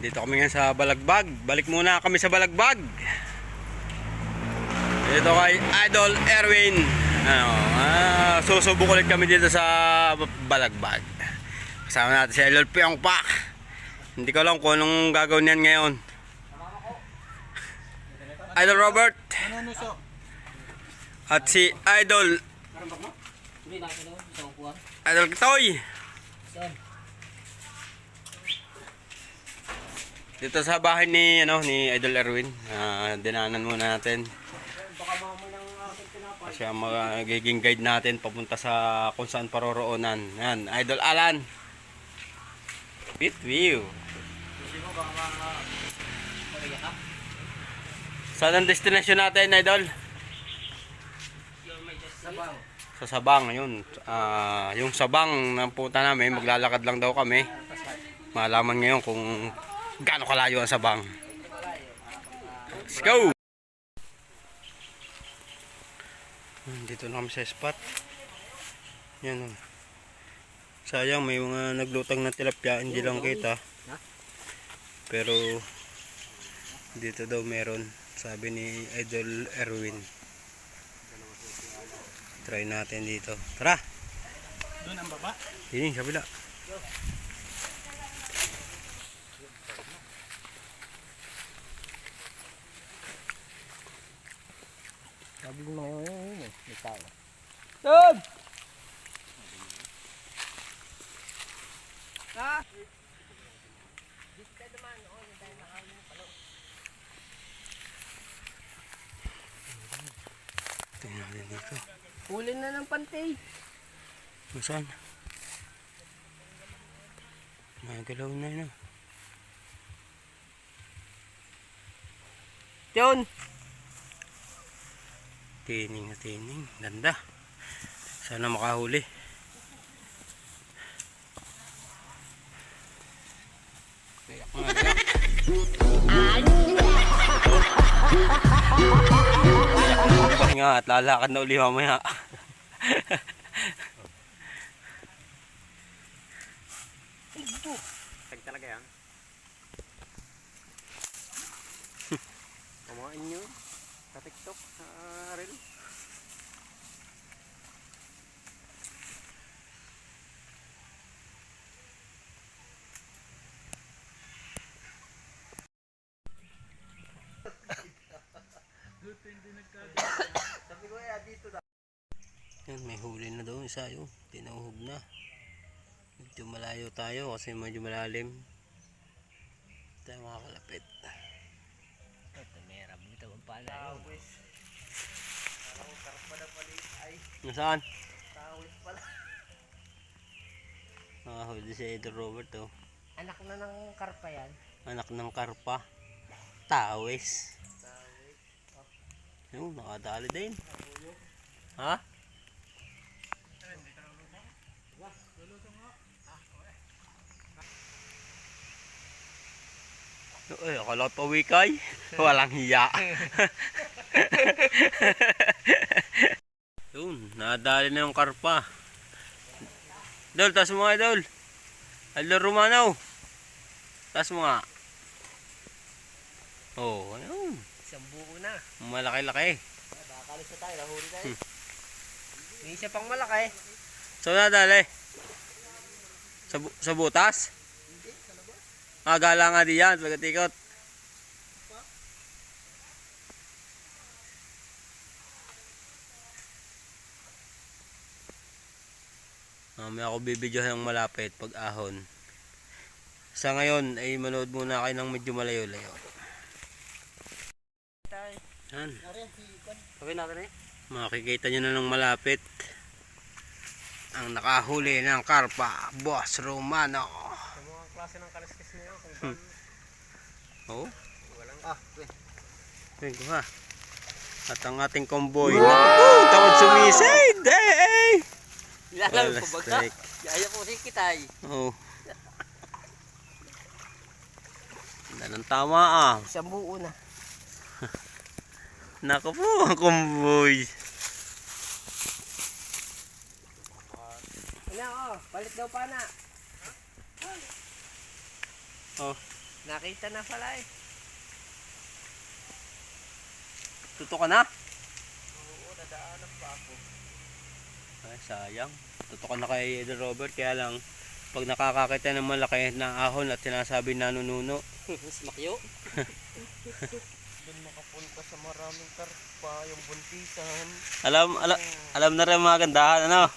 Yan, ah, dito kami ngayon sa Balagbag. Balik muna kami sa Balagbag. Dito kay Idol Erwin. Ano, ah, susubok ulit kami dito sa Balagbag. Kasama natin si Idol Pyong Pak. Hindi ko alam kung anong gagawin niyan ngayon. Idol Robert. At si Idol. Idol Kitoy. Saan? Dito sa bahay ni ano ni Idol Erwin. Ah, dinanan muna natin. Kasi ang magiging guide natin papunta sa kung saan paroroonan. Yan, Idol Alan. Pit view. Saan ang destination natin, Idol? Sabang. Sa Sabang, yun. Ah, yung Sabang na punta namin, maglalakad lang daw kami. Malaman ngayon kung gaano kalayo ang Sabang. Let's go! Dito na kami sa spot. Yan o. Sayang, may mga naglutang na tilapia, hindi lang kita. Pero, dito daw meron, sabi ni Idol Erwin. Try natin dito. Tara! Doon ang baba. Yun, kabila. Sabi mo ngayon yun eh. May tao. Doon! Tingnan natin dito. Huli na ng pantay. Saan? Nagalaw na yun. ah. Yun. Tining na tining. Ganda. Sana makahuli. Pahinga at lalakad na uli mamaya. Tag talaga yan. Kumain nyo TikTok, sa reel. Yan, may huli na daw isa yun. Tinuhog na. Medyo malayo tayo kasi medyo malalim. Tayo makakalapit. Ito may rab nito ang pala yun. Nasaan? Nakahuli si Idol Robert oh. Anak na ng karpa yan. Anak ng karpa. Tawis. Yung nakadali din. Ha? Ay, akala pa wikay. Walang hiya. Yun, nadali na yung karpa. Dol, tas mo nga, Dol. Idol Romano. Tas mo nga. Oh, ayun. Isang buo na. Malaki-laki. Nakakalis na tayo. Nahuli tayo. May isa pang malaki. So nadali. Sa, bu- sa butas? Ah, gala nga di yan. Pagkatikot. Mamaya ako bibidyo ng malapit pag ahon. Sa ngayon ay manood muna kayo ng medyo malayo-layo. Yan. Sabi natin eh. Makikita nyo na ng malapit ang nakahuli ng karpa, Boss Romano. Sa mga klase ng kaliskis na yun. Kung Hmm. Oh, walang... Ah, wait. ko ha. At ang ating convoy. Naku, tawad sumisid! Hey! Wala ko baga. Yaya po si Kitay. Oh. Ganda ng tama ah. Isang buo na. Naku po, ang convoy. Ano oh, palit daw pa na. Oh, Nakita na pala eh. Tuto ka na? Oo, nadaanan pa ako. Ay, sayang. Tutukan na kay Eden Robert, kaya lang, pag nakakakita ng malaki na ahon at sinasabi nanununo, Mas makyo. Doon makapunta sa maraming karpa, yung buntisan. alam, alam, alam na rin mga gandahan, ano?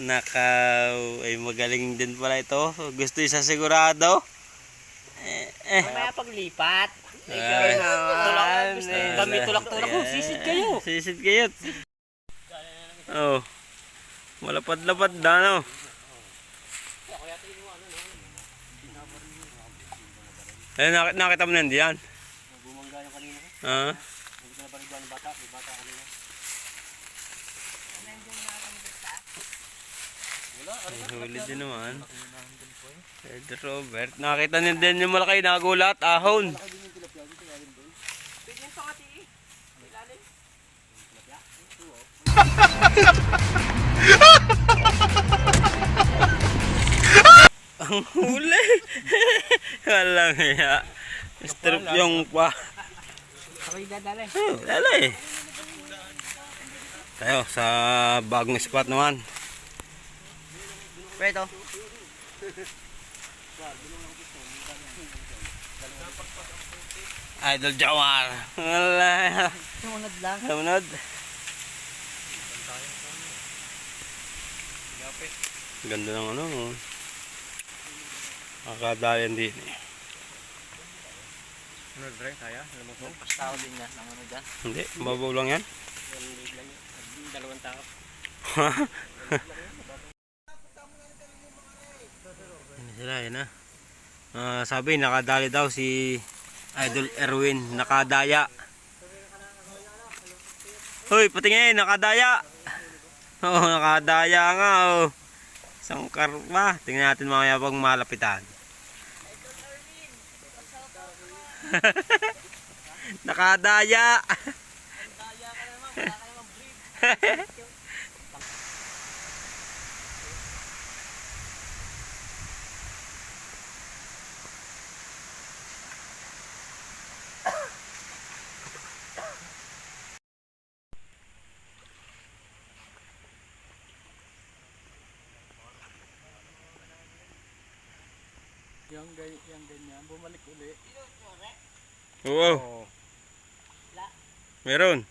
Nakaw, ay magaling din pala ito. Gusto isa sigurado. Eh, eh. Mamaya paglipat. Ay. Ikaw naman. Ay, Kami tulak-tulak mo, sisid kayo. Sisid kayo. Oh. Malapad-lapad na, no? Eh, nakita, nakita mo na hindi yan? Bumangga yung kanina. Ah? Hindi ko na balik ng bata. May bata kanina. Ay, huli din naman. Ed Robert. Nakita niya din yung malaki nagulat, ahon. Pwede yung eh. Ilalim. Ang huli. Walang hiya. Strip yung pa. Ako'y dadali. Lala eh. Tayo sa bagong spot naman. Pwede Idol Jawar. Wala. Sumunod lang. Sumunod. Ganda ng ano. oh. Akadayan din eh. Ano, Dre? Kaya? Alam mo Tao din nga. Ang ano dyan? Hindi, mababaw lang yan. Dalawang tao. Yan na sila, yan na. Ah, sabi, nakadali daw si Idol Erwin. Nakadaya. Hoy, patingin, nakadaya. Oo, oh, nakadaya nga, oh. Isang karpa. Tingnan natin mamaya pag malapitan. nakadaya. Yung, gay, yung ganyan, bumalik uli. Oo. Meron.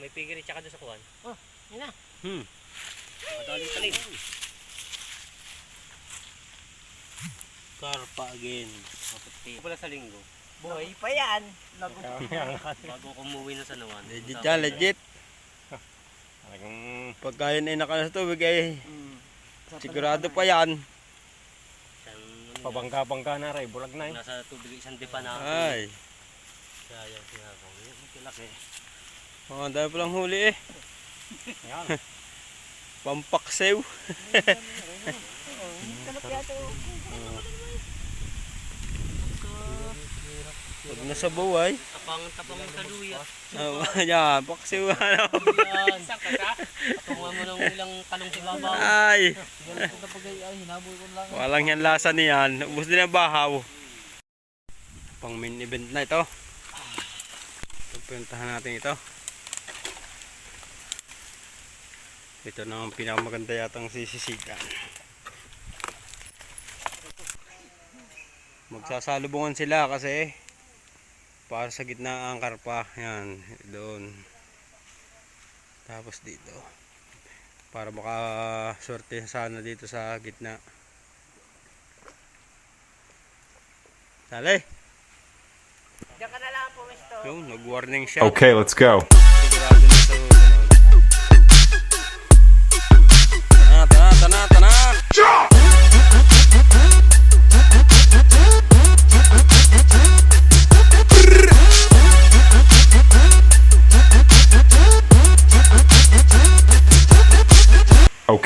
May pigiri tsaka doon sa kuwan. Oh, yun na. Hmm. Madali talim. Karpa again. Maputi. Pala sa linggo. Buhay pa yan. Bago kumuwi na sa nawan. Legit yan, legit. Talagang... Pagka yun ay naka sa tubig ay sigurado pa yan. Pabangka-bangka na rin, bulag na eh. Nasa tubig isang dipa na. Ay. Kaya yung sinabang. Yung kilaki. Oh, dami palang huli eh. Yan. Pampaksew. Pag nasa buhay. Tapang-tapang sa luya. Oh, yan, paksiw ano. Yan. Isang kasa. Tatungan mo ng ilang kanong si Babaw. Ay, Kapag ay hinaboy ko lang. walang yan lasa niyan. Ubus din ang bahaw. Pang main event na ito. Pagpuntahan natin ito. Ito na ang pinakamaganda yatang sisisigan. Magsasalubungan sila kasi para sa gitna ang karpa. Yan, doon. Tapos dito. Para baka swerte sana dito sa gitna. Sali. Diyan ka na lang pumisto. Yung nag-warning shot. Okay, let's go. Sigurado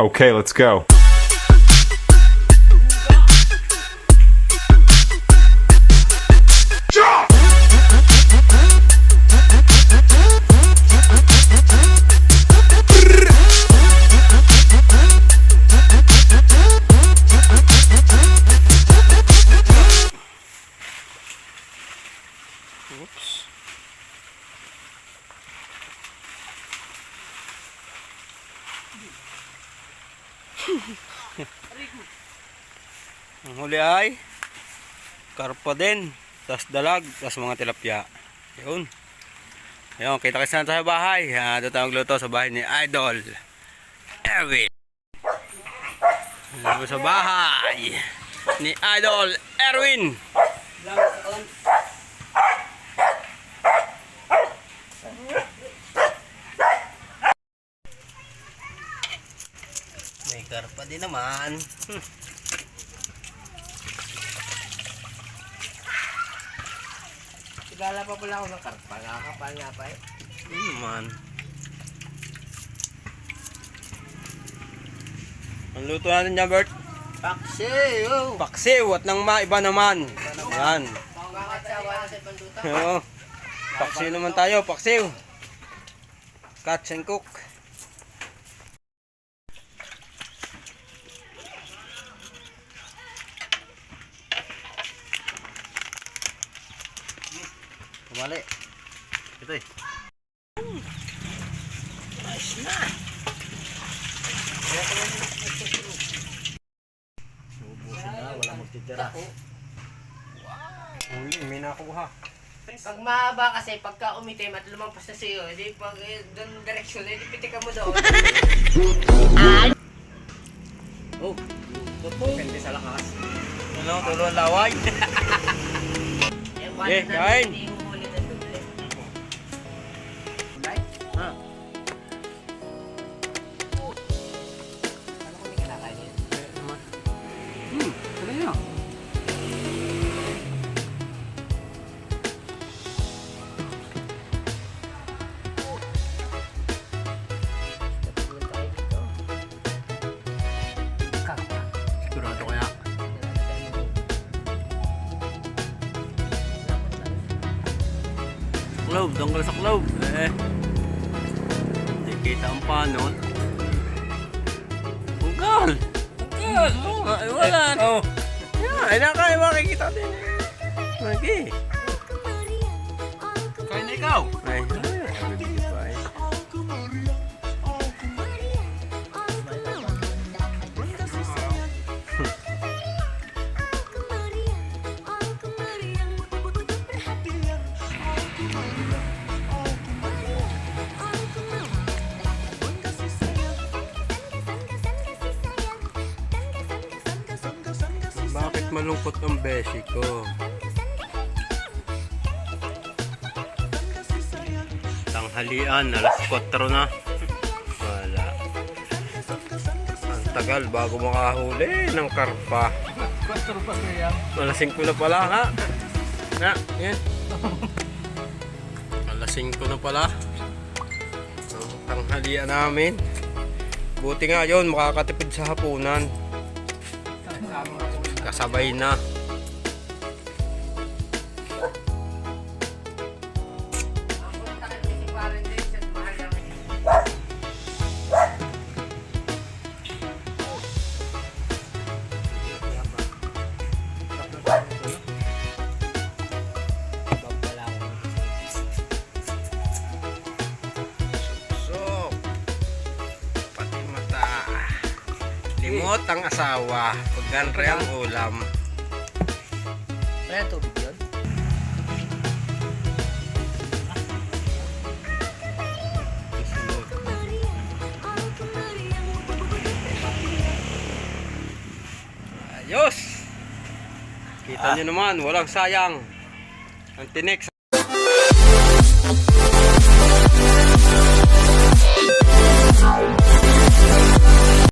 Okay, let's go. Ang huli ay karpa din, tas dalag, tas mga tilapia. Yun. Ayun, kita kasi natin sa bahay. Ah, doon tayo magluto sa bahay ni Idol. Erwin. Sa bahay ni Idol Erwin. May karpa din naman. Hmm. Sigala pa pala ako ng karpa. Nakakapal nga pa eh. Yun naman. Ang luto natin dyan, Bert? Paksiw! Paksiw at nang maiba naman. Yan. Pakakatsawa na sa banduta. Oo. Paksiw naman tayo, paksiw. Catch and cook. Kumali. Ito eh. Nice na. Ubusin na, wala magtitira. Huli, may nakuha. Pag mahaba kasi, pagka umitim at lumampas na sa'yo, hindi pag eh, doon direksyon, hindi pitikan mo doon. oh, depende sa lakas. Ano, tulo ang laway. Eh, Eh, kain. Globe, donggal sa globe. Eh. Hindi kita ang panot. Tunggal! Tunggal! Ay, wala. Oh. Yeah, ay nakaya makikita din. Lagi. Kaya na ikaw. Ay, malungkot ang beshi ko? Tanghalian, alas 4 na. Wala. Ang tagal bago makahuli ng karpa. Kwatro pa kaya. Alas 5 na pala ha. Na, yan. Alas 5 na pala. Ang tanghalian namin. Buti nga yun, makakatipid sa hapunan. Kasabay na. Asawa. Pagganre ang ulam. Wala tubig yun? Ayos! Kita nyo naman, walang sayang. Ang tinik.